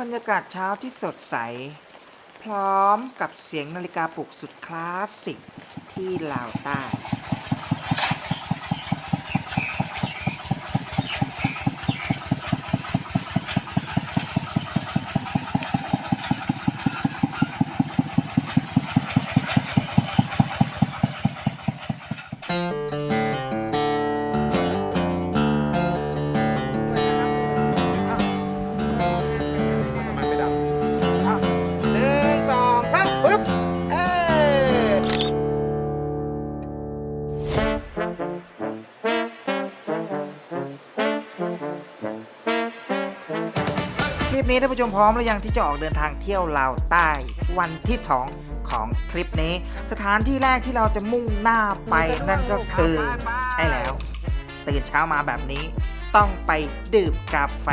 บรรยากาศเช้าที่สดใส พร้อมกับเสียงนาฬิกาปลุกสุดคลาสสิกที่ลาวใต้ นี้ท่านผู้ชมพร้อมหรือยังที่จะออกเดินทางเที่ยวลาวใต้วันที่ 2 ของคลิปนี้ สถานที่แรกที่เราจะมุ่งหน้าไปนั่นก็คือใช่แล้ว ตื่นเช้ามาแบบนี้ต้องไปดื่มกาแฟ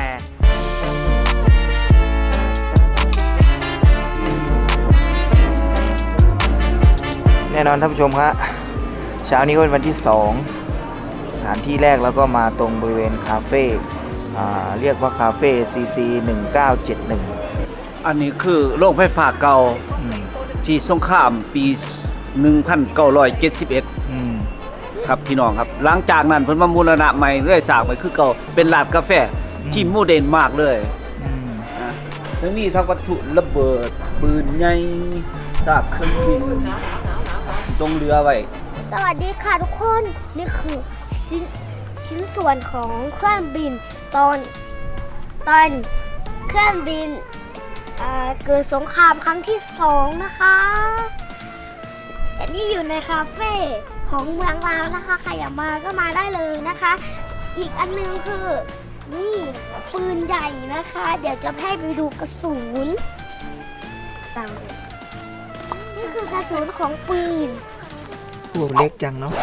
แน่นอนท่านผู้ชมครับเช้านี้ก็เป็นวันที่ 2 สถานที่แรกแล้วก็มาตรงบริเวณคาเฟ่ เรียกว่าคาเฟ่ CC 1971 อันนี้คือโรงไฟฟ้าเก่าอืมที่สงครามปี 1971อืมครับพี่น้องครับ หลังจากนั้นเพิ่นมามูลนะใหม่เรื่อยสร้างไปคือเก่าเป็นร้านกาแฟที่โมเดร์นมากเลยอืมอะซึ่งมีทั้งวัตถุระเบิดปืนใหญ่ซากเครื่องบินที่ทรงเรือไว้สวัสดีค่ะทุกคนนี่คือชิ้นชิ้นส่วนของเครื่องบิน ตอนตอนเครื่องบินเอ่อเกิดสงครามครั้งที่สองนะคะอันนี้อยู่ในคาเฟ่ของเมืองลาวนะคะใครอยากมาก็มาได้เลยนะคะ อีกอันหนึงคือนี่ปืนใหญ่นะคะ เดี๋ยวจะให้ไปดูกระสุนตามเลยนี่คือกระสุนของปืนตัวเล็กจังเนาะ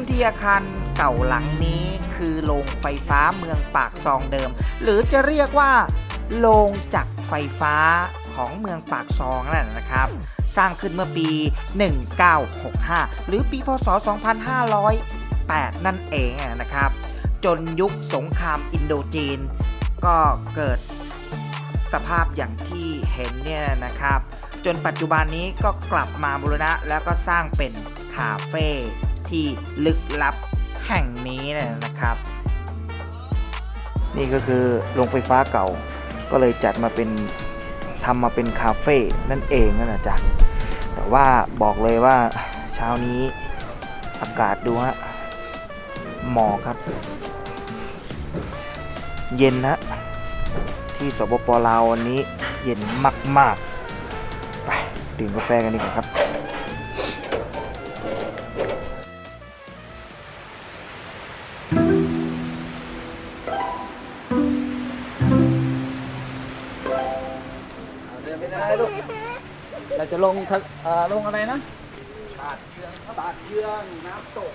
มทีอาคารเก่าหลังนี้คือโรงไฟฟ้าเมืองปากซองเดิม หรือจะเรียกว่าโรงจักรไฟฟ้าของเมืองปากซองนั่นนะครับ สร้างขึ้นเมื่อปี 1965 หรือปีพศ 2508 นั่นเองนะครับ จนยุคสงครามอินโดจีน ก็เกิดสภาพอย่างที่เห็นเนี่ยนะครับ จนปัจจุบันนี้ก็กลับมาบูรณะแล้วก็สร้างเป็นคาเฟ่ ที่ลึกลับแห่งนี้นะครับ นี่ก็คือโรงไฟฟ้าเก่า ก็เลยจัดมาเป็นทำมาเป็นคาเฟ่นั่นเองนะจ๊ะแต่ว่าบอกเลยว่าเช้านี้อากาศดูฮะหมอกครับ เย็นนะที่สปปลาววันนี้เย็นมาก ๆ ไปดื่มกาแฟกันดีกว่าครับ เราจะลงทะเอ่อลงอะไรนะตาดเยืองตาดเยืองน้ำตก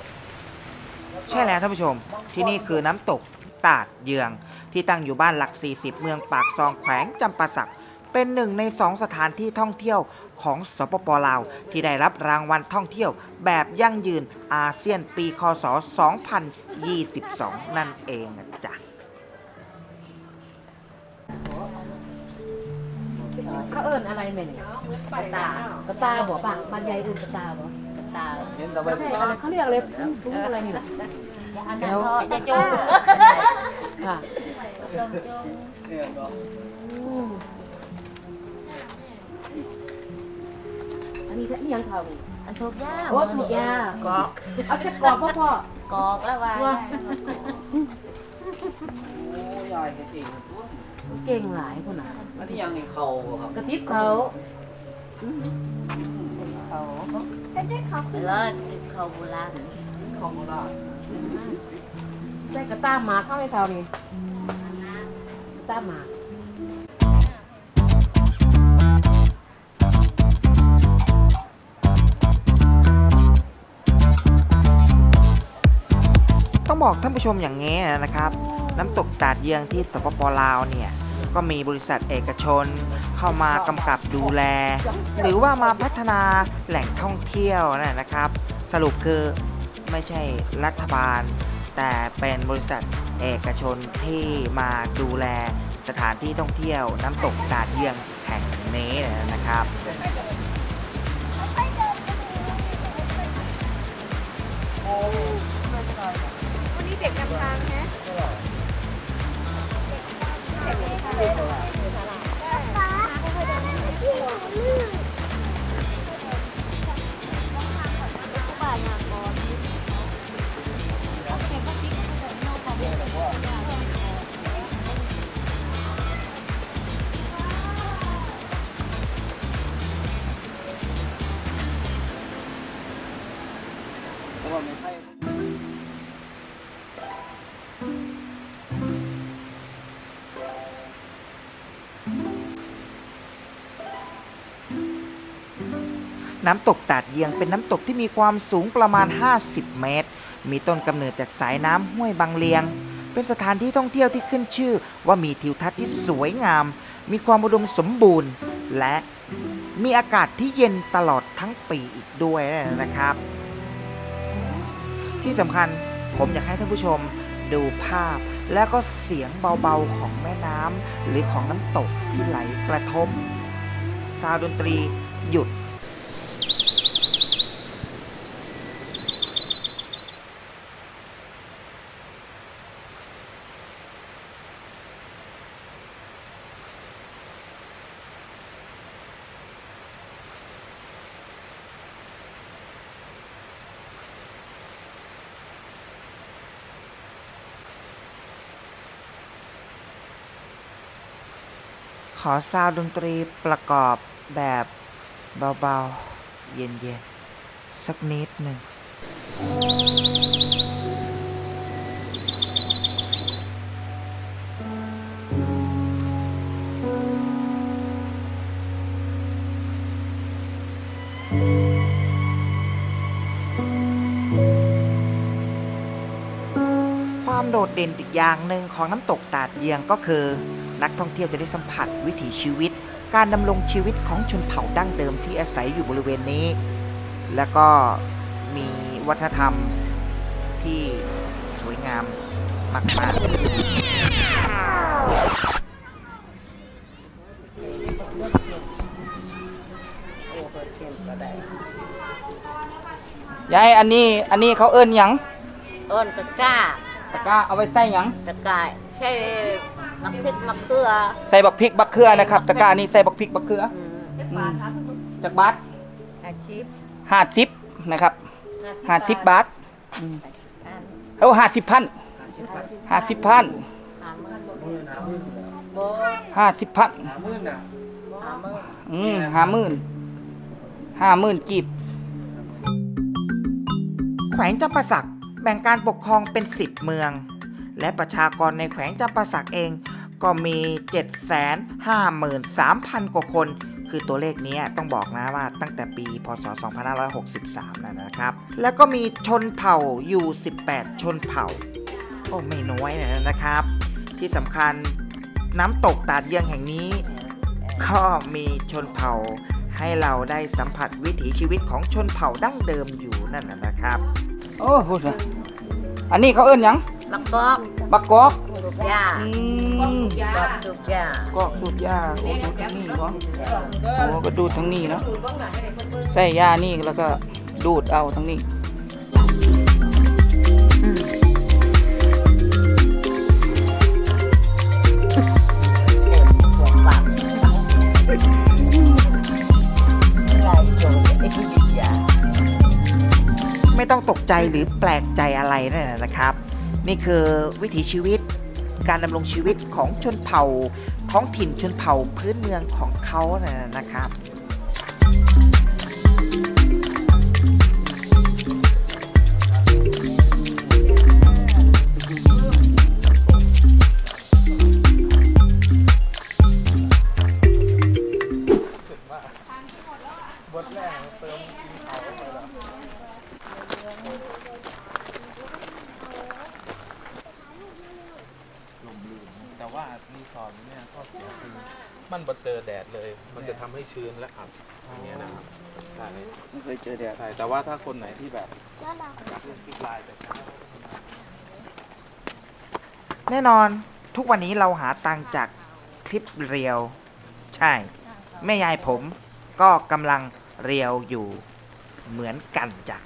ใช่แล้วท่านผู้ชม ที่นี่คือน้ำตกตาดเยือง ที่ตั้งอยู่บ้านหลัก 40 เมืองปากซองแขวงจำปาสัก เป็นหนึ่งในสองสถานที่ท่องเที่ยวของสปปลาว ที่ได้รับรางวัลท่องเที่ยว แบบยั่งยืนอาเซียนปีคศ 2022 นั่นเองนะจ๊ะ อิ้นอะไรแม่นกระตากระตาบ่ปะบรรยายอื่นกระตาบ่กระตาเห็นแต่ว่าใช่อะไรเขาเรียกอะไรทุ่งอะไรนี่แหละอันนั้นก็จะโจงค่ะเนี่ยเนาะอืมอันนี้ที่ยังเขานี่อันโชคยาโอ้สุกยากอกเอาจะกรอบพ่อพ่อกอกแล้วว่าว่าโอ้ยายเห็นเอง เก่งหลายคนน่ะอันนี้ยังเขาครับกระติบเขาเขาแต่ได้เขาคือเลิศเขาโบราณเขาโบราณใส่กระตาหมาเข้าให้เขานี่กระตาหมาต้องบอกท่านผู้ชมอย่างนี้นะครับ น้ำตกตาดเยืองที่สปปลาวเนี่ยก็มีบริษัทเอกชนเข้ามากำกับดูแล หรือว่ามาพัฒนาแหล่งท่องเที่ยวนะนะครับ สรุปคือไม่ใช่รัฐบาล แต่เป็นบริษัทเอกชนที่มาดูแลสถานที่ท่องเที่ยวน้ำตกตาดเยียงแห่งนี้นะครับวันนี้เด็กนำทางนะ 这些了啦 น้ำตกตาดเยียงเป็นน้ำตกที่มีความสูงประมาณ 50 เมตร มีต้นกำเนิดจากสายน้ำห้วยบางเลียง เป็นสถานที่ท่องเที่ยวที่ขึ้นชื่อ ว่ามีทิวทัศน์ที่สวยงาม มีความอุดมสมบูรณ์ และมีอากาศที่เย็นตลอดทั้งปีอีกด้วยนะครับ ที่สำคัญผมอยากให้ท่านผู้ชมดูภาพแล้วก็เสียงเบาๆของแม่น้ำหรือของน้ำตกที่ไหลกระทบซาวดนตรีหยุด ขอซาวด์ดนตรีประกอบแบบ เบาๆ เย็นๆ สักนิดหนึ่ง ความโดดเด่นอีกอย่างหนึ่งของน้ำตกตาดเยียงก็คือ นักท่องเที่ยวจะได้สัมผัสวิถีชีวิต การดำรงชีวิตของชนเผ่าดั้งเดิมที่อาศัยอยู่บริเวณนี้ และก็มีวัฒนธรรมที่สวยงามมากๆยายอันนี้อันนี้เขาเอิ้นหยัง เอิ้นตะกร้า ตะกร้าเอาไว้ใส่หยัง ตะกร้าใช่ มักพริกมักเกลือใส่บักพริกบักเขือนะครับตะกร้านี่ใส่บักพริกบักเขืออืมจากบาทอาชีพห้าสิบนะครับห้าสิบบาทอันเอาห้าสิบพันห้าสิบพันหามือโบห้าสิบพันหามืออืมห้าหมื่นห้าหมื่นกีบแขวงจำปาสักแบ่งการปกครองเป็น10เมือง และประชากรในแขวงจำปาสักเอง ก็มี 753,000 กว่าคน คือตัวเลขนี้ต้องบอกนะว่าตั้งแต่ปี พศ 2563 นะนะครับ แล้วก็มีชนเผ่าอยู่ 18 ชนเผ่า ก็ไม่น้อยนะครับ ที่สำคัญน้ำตกตาดเยียงแห่งนี้ ก็มีชนเผ่าให้เราได้สัมผัสวิถีชีวิตของชนเผ่าดั้งเดิมอยู่นั่นนะนะครับ โอ้โหอันนี้เขาเอิ้นยัง มักกอกบักกอกสูบยาอืมกอกสูบยากอกสูบยาโอ้ดูทางนี้เนาะโอ้ก็ดูดทางนี้เนาะใส่ยานี่แล้วก็ดูดเอาทางนี้เต็มหัวปากลายโจรไอ้ที่ดิยาไม่ต้องตกใจหรือแปลกใจอะไรนั่นนะครับ นี่คือวิถีชีวิต การดำรงชีวิตของชนเผ่า ท้องถิ่นชนเผ่าพื้นเมืองของเขานะนะครับแต่ว่ารีสอร์ทเนี่ยข้อเสียคือมันบ่เจอแดดเลย มันจะทำให้ชื้นและอับอย่างเงี้ยนะครับใช่ไม่เคยเจอแดดใช่แต่ว่าถ้าคนไหนที่แบบแล้วเราอยากเล่นคลิปไลน์แบบแน่นอนทุกวันนี้เราหาตังค์จากคลิปเรียว ใช่แม่ยายผมก็กำลังเรียวอยู่เหมือนกันจ้ะ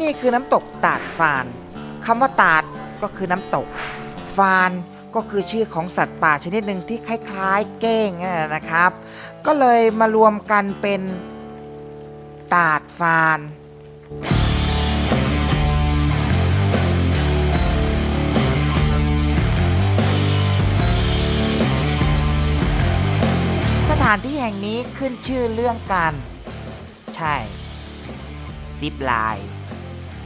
นี่คือน้ำตกตาดฟานคำว่าตาดก็คือน้ำตก ฟานก็คือชื่อของสัตว์ป่าชนิดหนึ่งที่คล้ายๆ เก้งนะนะครับ ก็เลยมารวมกันเป็นตาดฟานสถานที่แห่งนี้ขึ้นชื่อเรื่องการ ใช่ ซิปไลน์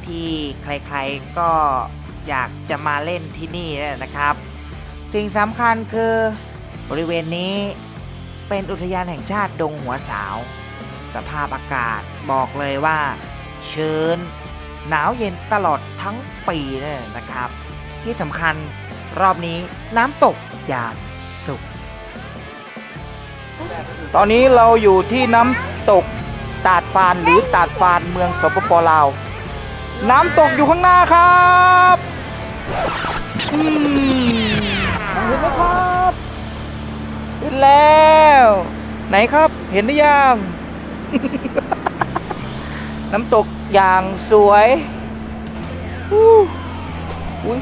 ที่ใครๆก็อยากจะมาเล่นที่นี่นะครับ สิ่งสำคัญคือบริเวณนี้เป็นอุทยานแห่งชาติดงหัวสาว สภาพอากาศบอกเลยว่า ชื้น หนาวเย็นตลอดทั้งปีเลยนะครับ ที่สำคัญรอบนี้น้ำตกอย่างสุข ตอนนี้เราอยู่ที่น้ำตกตาดฟานหรือตาดฟานเมืองสปปลาว น้ำตกอยู่ข้างหน้าครับอืมเห็นไหมครับขึ้นแล้ว ไหนครับ เห็นหรือยัง น้ำตกอย่างสวยอู้อุ้ย